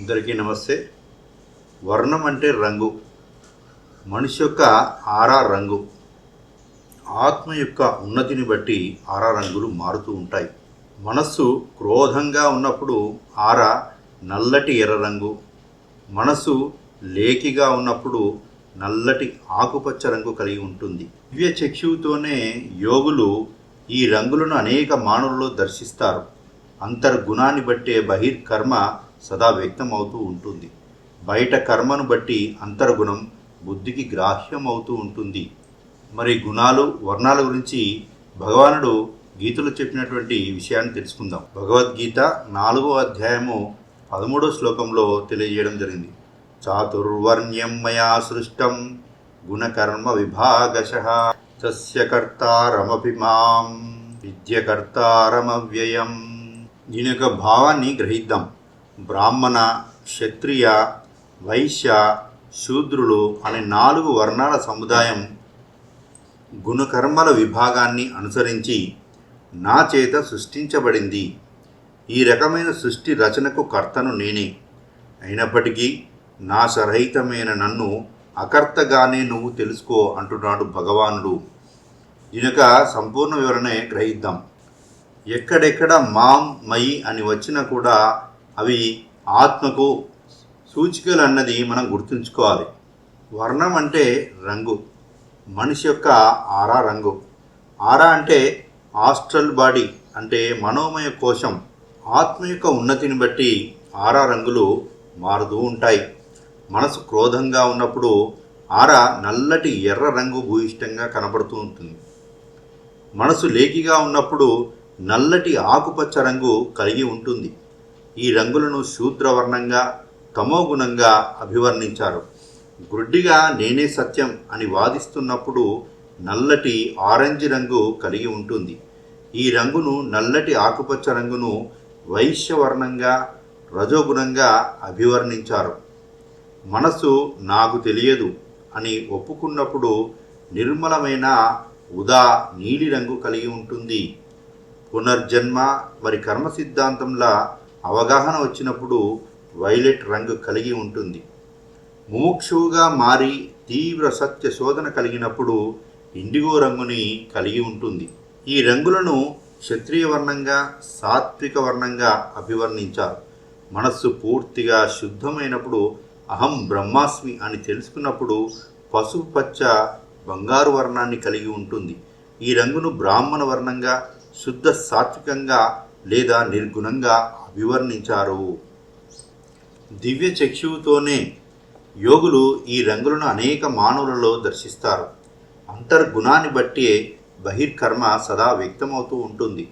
అందరికీ నమస్తే. వర్ణం అంటే రంగు. మనిషి యొక్క ఆరా రంగు. ఆత్మ యొక్క ఉన్నతిని బట్టి ఆరా రంగులు మారుతూ ఉంటాయి. మనస్సు క్రోధంగా ఉన్నప్పుడు ఆరా నల్లటి ఎర్ర రంగు. మనస్సు లేకిగా ఉన్నప్పుడు నల్లటి ఆకుపచ్చ రంగు కలిగి ఉంటుంది. దివ్య చక్షువుతోనే యోగులు ఈ రంగులను అనేక మానవుల్లో దర్శిస్తారు. అంతర్గుణాన్ని బట్టే బహిర్కర్మ సదా వ్యక్తం అవుతూ ఉంటుంది. బయట కర్మను బట్టి అంతర్గుణం బుద్ధికి గ్రాహ్యం అవుతూ ఉంటుంది. మరి గుణాలు వర్ణాల గురించి భగవానుడు గీతలో చెప్పినటువంటి విషయాన్ని తెలుసుకుందాం. భగవద్గీత నాలుగో అధ్యాయము పదమూడో శ్లోకంలో తెలియజేయడం జరిగింది. చాతుర్వర్ణ్యం మయా సృష్టం గుణకర్మ విభాగశ తస్య కర్తారమపి మాం విద్యకర్తారమవ్యయం దీని యొక్క భావాన్ని గ్రహిద్దాం. బ్రాహ్మణ క్షత్రియ వైశ్య శూద్రులు అనే నాలుగు వర్ణాల సముదాయం గుణకర్మల విభాగాన్ని అనుసరించి నా చేత సృష్టించబడింది. ఈ రకమైన సృష్టి రచనకు కర్తను నేనే. అయినప్పటికీ నా సరహితమైన నన్ను అకర్తగానే నువ్వు తెలుసుకో అంటున్నాడు భగవానుడు. దీనిక సంపూర్ణ వివరణే గ్రహిద్దాం. ఎక్కడెక్కడ మాం మయి అని వచ్చినా కూడా అవి ఆత్మకు సూచికలు అన్నది మనం గుర్తుంచుకోవాలి. వర్ణం అంటే రంగు. మనిషి యొక్క ఆరా రంగు. ఆరా అంటే ఆస్ట్రల్ బాడీ అంటే మనోమయ కోశం. ఆత్మ యొక్క ఉన్నతిని బట్టి ఆరా రంగులు మారుతూ ఉంటాయి. మనసు క్రోధంగా ఉన్నప్పుడు ఆరా నల్లటి ఎర్ర రంగు భూయిష్టంగా కనబడుతూ ఉంటుంది. మనసు లేకిగా ఉన్నప్పుడు నల్లటి ఆకుపచ్చ రంగు కలిగి ఉంటుంది. ఈ రంగులను శూద్రవర్ణంగా తమోగుణంగా అభివర్ణించారు. గుడ్డిగా నేనే సత్యం అని వాదిస్తున్నప్పుడు నల్లటి ఆరెంజ్ రంగు కలిగి ఉంటుంది. ఈ రంగును నల్లటి ఆకుపచ్చ రంగును వైశ్యవర్ణంగా రజోగుణంగా అభివర్ణించారు. మనసు నాకు తెలియదు అని ఒప్పుకున్నప్పుడు నిర్మలమైన ఉదా నీలిరంగు కలిగి ఉంటుంది. పునర్జన్మ మరి కర్మ సిద్ధాంతంలా అవగాహన వచ్చినప్పుడు వైలెట్ రంగు కలిగి ఉంటుంది. ముముక్షువుగా మారి తీవ్ర సత్య శోధన కలిగినప్పుడు ఇండిగో రంగుని కలిగి ఉంటుంది. ఈ రంగులను క్షత్రియ వర్ణంగా సాత్విక వర్ణంగా అభివర్ణించారు. మనస్సు పూర్తిగా శుద్ధమైనప్పుడు అహం బ్రహ్మాస్మి అని తెలుసుకున్నప్పుడు పసుపు పచ్చ బంగారు వర్ణాన్ని కలిగి ఉంటుంది. ఈ రంగును బ్రాహ్మణ వర్ణంగా శుద్ధ సాత్వికంగా లేదా నిర్గుణంగా వివర్ణించారు. దివ్య చక్షువుతోనే యోగులు ఈ రంగులను అనేక మానవులలో దర్శిస్తారు. అంతర్గుణాన్ని బట్టి బహిర్కర్మ సదా వ్యక్తమవుతూ ఉంటుంది.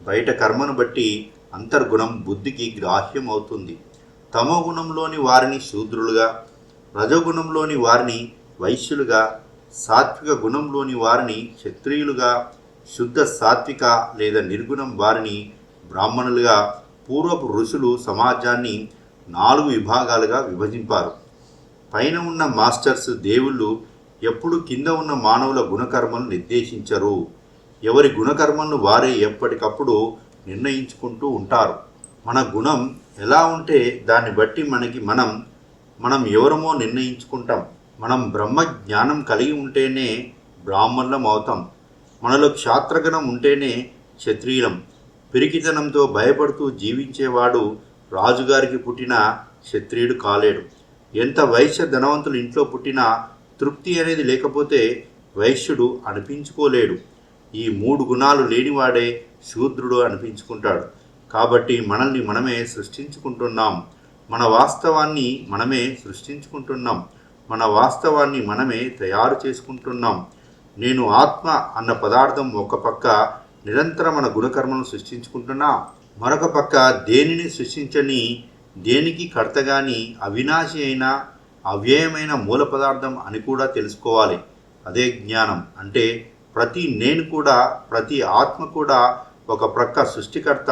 బయట కర్మను బట్టి అంతర్గుణం బుద్ధికి గ్రాహ్యం అవుతుంది తమో గుణంలోని వారిని శూద్రులుగా రజగుణంలోని వారిని వైశ్యులుగా సాత్విక గుణంలోని వారిని క్షత్రియులుగా శుద్ధ సాత్విక లేదా నిర్గుణం వారిని బ్రాహ్మణులుగా పూర్వపు ఋషులు సమాజాన్ని నాలుగు విభాగాలుగా విభజింపారు. పైన ఉన్న మాస్టర్స్ దేవుళ్ళు ఎప్పుడు కింద ఉన్న మానవుల గుణకర్మలు నిర్దేశించరు. ఎవరి గుణకర్మలను వారే ఎప్పటికప్పుడు నిర్ణయించుకుంటూ ఉంటారు. మన గుణం ఎలా ఉంటే దాన్ని బట్టి మనకి మనం మనం ఎవరమో నిర్ణయించుకుంటాం. మనం బ్రహ్మ జ్ఞానం కలిగి ఉంటేనే బ్రాహ్మణులం అవుతాం. మనలో క్షాత్రగణం ఉంటేనే క్షత్రియులం. పిరికితనంతో భయపడుతూ జీవించేవాడు రాజుగారికి పుట్టిన క్షత్రియుడు కాలేడు. ఎంత వైశ్య ధనవంతులు ఇంట్లో పుట్టినా తృప్తి అనేది లేకపోతే వైశ్యుడు అనిపించుకోలేడు. ఈ మూడు గుణాలు లేనివాడే శూద్రుడు అనిపించుకుంటాడు. కాబట్టి మనల్ని మనమే సృష్టించుకుంటున్నాం. మన వాస్తవాన్ని మనమే సృష్టించుకుంటున్నాం. మన వాస్తవాన్ని మనమే తయారు చేసుకుంటున్నాం. నేను ఆత్మ అన్న పదార్థం ఒక పక్క నిరంతరం మన గుణకర్మను సృష్టించుకుంటున్నా. మరొక పక్క దేనిని సృష్టించని దేనికి కర్తగాని అవినాశి అయిన అవ్యయమైన మూల పదార్థం అని కూడా తెలుసుకోవాలి. అదే జ్ఞానం. అంటే ప్రతి నేను కూడా ప్రతి ఆత్మ కూడా ఒక ప్రక్క సృష్టికర్త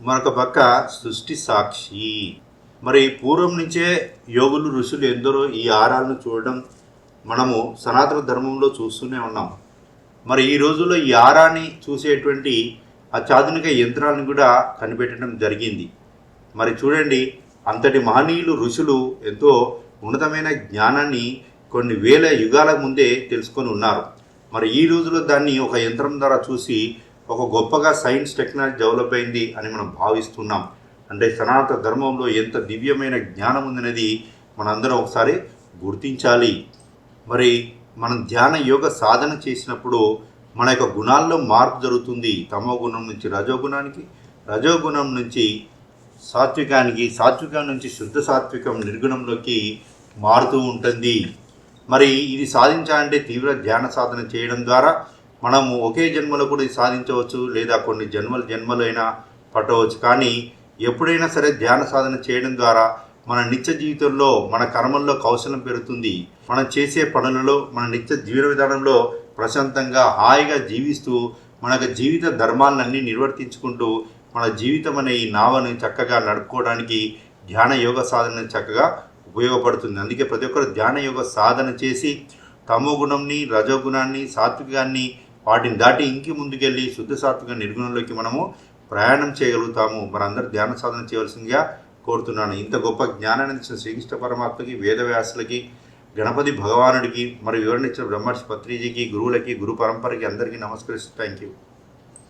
మరొక పక్క సృష్టి సాక్షి. మరి పూర్వం నుంచే యోగులు ఋషులు ఎందరో ఈ ఆరాలను చూడడం మనము సనాతన ధర్మంలో చూస్తూనే ఉన్నాం. మరి ఈ రోజుల్లో ఈ ఆరాని చూసేటువంటి అత్యాధునిక యంత్రాలను కూడా కనిపెట్టడం జరిగింది. మరి చూడండి అంతటి మహనీయులు ఋషులు ఎంతో ఉన్నతమైన జ్ఞానాన్ని కొన్ని వేల యుగాల ముందే తెలుసుకొని ఉన్నారు. మరి ఈ రోజులో దాన్ని ఒక యంత్రం ద్వారా చూసి ఒక గొప్పగా సైన్స్ టెక్నాలజీ డెవలప్ అయింది అని మనం భావిస్తున్నాం. అంటే సనాతన ధర్మంలో ఎంత దివ్యమైన జ్ఞానం ఉందనేది మనందరం ఒకసారి గుర్తించాలి. మరి మనం ధ్యాన యోగ సాధన చేసినప్పుడు మన యొక్క గుణాల్లో మార్పు జరుగుతుంది. తమో గుణం నుంచి రజోగుణానికి రజోగుణం నుంచి సాత్వికానికి సాత్వికం నుంచి శుద్ధ సాత్వికం నిర్గుణంలోకి మారుతూ ఉంటుంది. మరి ఇది సాధించాలంటే తీవ్ర ధ్యాన సాధన చేయడం ద్వారా మనము ఒకే జన్మలో కూడా ఇది సాధించవచ్చు లేదా కొన్ని జన్మలు జన్మలైనా పట్టవచ్చు. కానీ ఎప్పుడైనా సరే ధ్యాన సాధన చేయడం ద్వారా మన నిత్య జీవితంలో మన కర్మల్లో కౌశలం పెరుగుతుంది. మనం చేసే పనులలో మన నిత్య జీవన విధానంలో ప్రశాంతంగా హాయిగా జీవిస్తూ మన జీవిత ధర్మాలన్నీ నిర్వర్తించుకుంటూ మన జీవితం అనే ఈ నావను చక్కగా నడుపుకోవడానికి ధ్యాన యోగ సాధన చక్కగా ఉపయోగపడుతుంది. అందుకే ప్రతి ఒక్కరు ధ్యాన యోగ సాధన చేసి తమో గుణంని రజోగుణాన్ని సాత్వికాన్ని వాటిని దాటి ఇంకి ముందుకెళ్ళి శుద్ధ సాత్విక నిర్గుణంలోకి మనము ప్రయాణం చేయగలుగుతాము. మనందరూ ధ్యాన సాధన చేయవలసిందిగా కోరుతున్నాను. ఇంత గొప్ప జ్ఞానాన్ని ఇచ్చిన శ్రీకృష్ణ పరమాత్మకి వేదవ్యాసులకి గణపతి భగవానుడికి మరి వివరణ ఇచ్చిన బ్రహ్మర్షి పత్రిజీకి గురువులకి గురు పరంపరకి అందరికీ నమస్కరిస్తూ థ్యాంక్ యూ